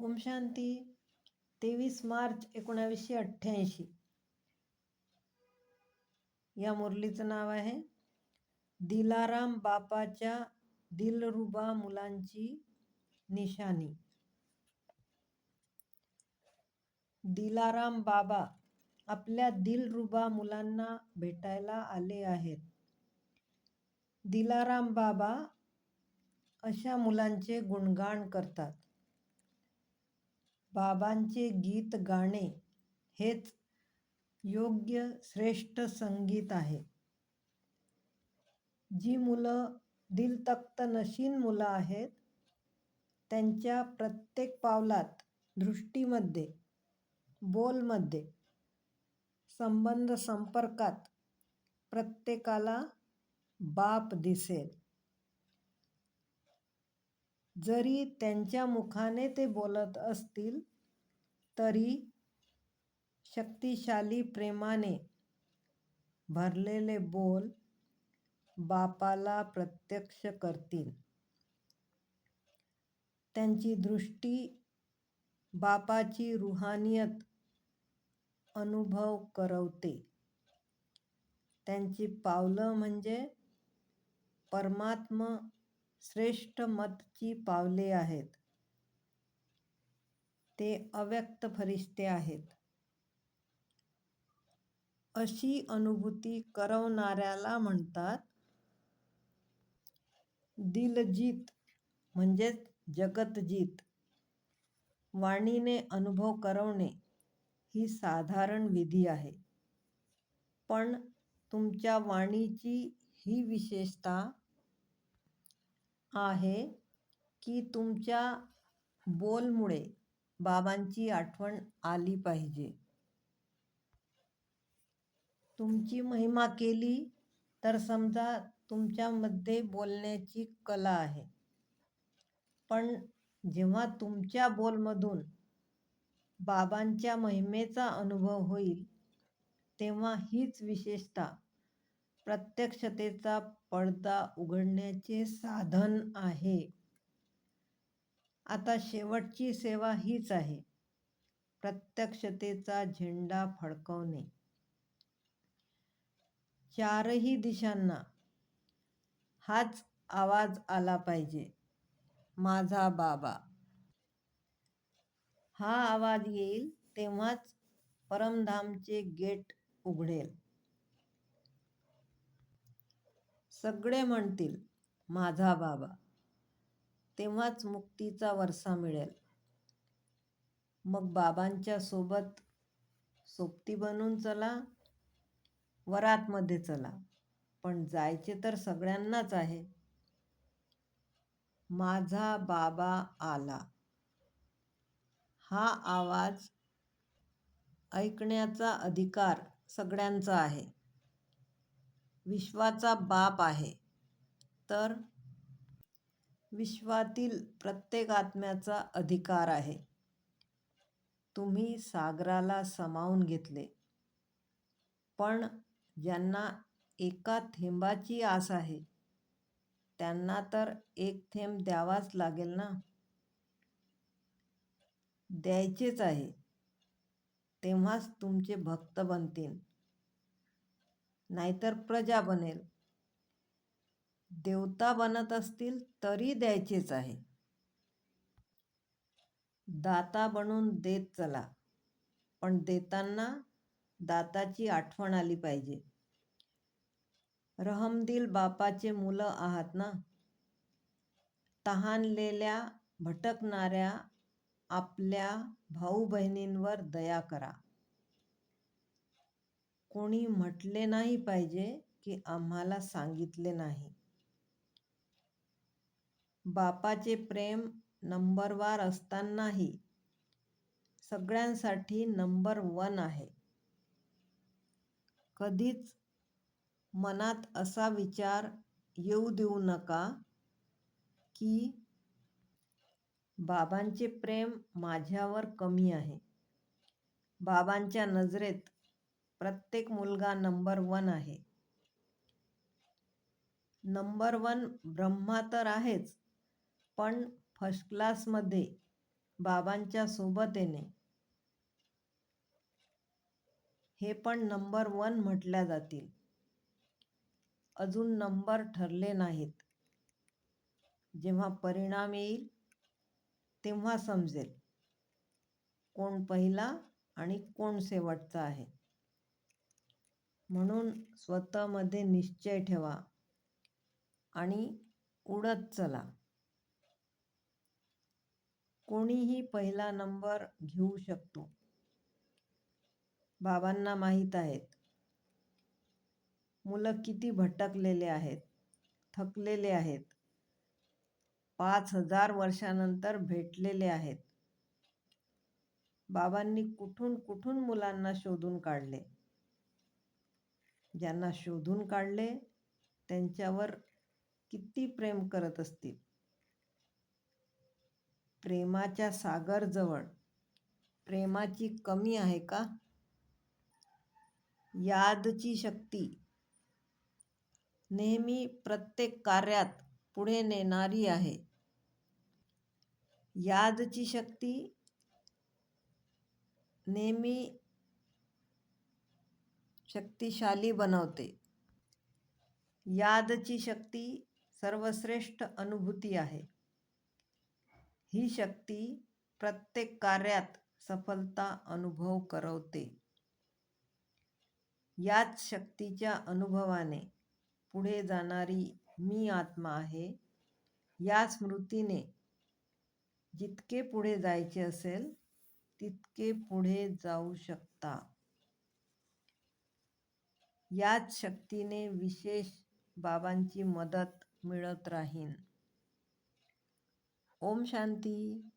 ओम शांती. तेवीस मार्च एकोणावीसशे अठ्ठ्याऐंशी. या मुरलीचं नाव आहे. दिलाराम बापाच्या दिलरुबा मुलांची निशाणी. दिलाराम बाबा आपल्या दिलरुबा मुलांना भेटायला आले आहेत. दिलाराम बाबा अशा मुलांचे गुणगान करतात. बाबांचे गीत गाणे हेच योग्य श्रेष्ठ संगीत आहे. जी मुलं दिलतख्त नशीन मुलं आहेत त्यांच्या प्रत्येक पावलात दृष्टीमध्ये बोलमध्ये संबंध संपर्कात प्रत्येकाला बाप दिसेल. जरी त्यांच्या मुखाने ते बोलत असतील तरी शक्तिशाली प्रेमाने भरलेले बोल बापाला प्रत्यक्ष करतील. त्यांची दृष्टी बापाची रुहानियत अनुभव करवते. त्यांची पावलं म्हणजे परमात्म श्रेष्ठ मतची पावले आहेत. ते अव्यक्त फरिश्ते आहेत. अशी अनुभूती करवणाऱ्याला म्हणतात दिलजीत म्हणजेच जगतजीत. वाणीने अनुभव करवणे ही साधारण विधी आहे. पण तुमच्या वाणीची ही विशेषता आहे की तुमच्या बोलमुळे बाबांची आठवण आली पाहिजे. तुमची महिमा केली तर समजा तुमच्यामध्ये बोलण्याची कला आहे. पण जेव्हा तुमच्या बोलमधून बाबांच्या महिमेचा अनुभव होईल तेव्हा हीच विशेषता प्रत्यक्षतेचा पडदा उघडण्याचे साधन आहे. आता शेवटची सेवा हीच आहे. प्रत्यक्षतेचा झेंडा फडकवणे. चारही दिशांना हाच आवाज आला पाहिजे. माझा बाबा. हा आवाज येईल तेव्हाच परमधामचे गेट उघडेल. सगळे म्हणतील माझा बाबा. तेव्हाच मुक्तीचा वरसा मिळेल. मग बाबांच्या सोबत सोबती बनून चला वरातमध्ये चला. पण जायचे तर सगळ्यांनाच आहे. माझा बाबा आला. हा आवाज ऐकण्याचा अधिकार सगळ्यांचा आहे. विश्वाचा बाप आहे. तर विश्वातील प्रत्येक आत्म्याचा अधिकार आहे. तुम्ही सागराला समावून घेतले. पण ज्यांना एका थेंबाची आस आहे त्यांना तर एक थेंब द्यावाच लागेल ना? द्यायचेच आहे. तेव्हाच तुमचे भक्त बनतील. नाहीतर प्रजा बनेल. देवता बनत असतील तरी द्यायचेच आहे. दाता बनून देत चला पण देताना दाताची आठवण आली पाहिजे. रहमदिल बापाचे मुलं आहात ना? तहानलेल्या भटकणाऱ्या आपल्या भाऊ बहिणींवर दया करा. कोणी म्हटले नाही पाहिजे की आम्हाला सांगितले नाही. बापाचे प्रेम नंबरवार असतानाही सगळ्यांसाठी नंबर वन आहे. कधीच मनात असा विचार येऊ देऊ नका की बाबांचे प्रेम माझ्यावर कमी आहे. बाबांच्या नजरेत प्रत्येक मुलगा नंबर वन आहे. नंबर वन ब्रह्मा तर आहेच पण फर्स्ट क्लासमध्ये बाबांच्या सोबत येणे हे पण नंबर वन म्हटल्या जातील. अजून नंबर ठरले नाहीत. जेव्हा परिणाम येईल तेव्हा समजेल. कोण पहिला आणि कोण शेवटचा आहे. म्हणून स्वतःमध्ये निश्चय ठेवा आणि उडत चला. कोणीही पहिला नंबर घेऊ शकतो. बाबांना माहीत आहेत. मुलं किती भटकलेले आहेत थकलेले आहेत. पाच हजार वर्षानंतर भेटलेले आहेत. बाबांनी कुठून कुठून मुलांना शोधून काढले? ज्यांना शोधून काढले त्यांच्यावर किती प्रेम करत असतील? प्रेमाच्या सागरजवळ प्रेमाची कमी आहे का? यादची शक्ती. नेहमी प्रत्येक कार्यात पुढे नेणारी आहे. यादची शक्ती नेहमी शक्तिशाली बनवते. यादची शक्ती सर्वश्रेष्ठ अनुभूती आहे. ही शक्ती प्रत्येक कार्यात सफलता अनुभव करवते. याच शक्तीच्या अनुभवाने पुढे जाणारी मी आत्मा आहे. या स्मृतीने जितके पुढे जायचे असेल तितके पुढे जाऊ शकता. याच शक्तीने विशेष बाबांची मदत मिळत राहीन. ओम शांती.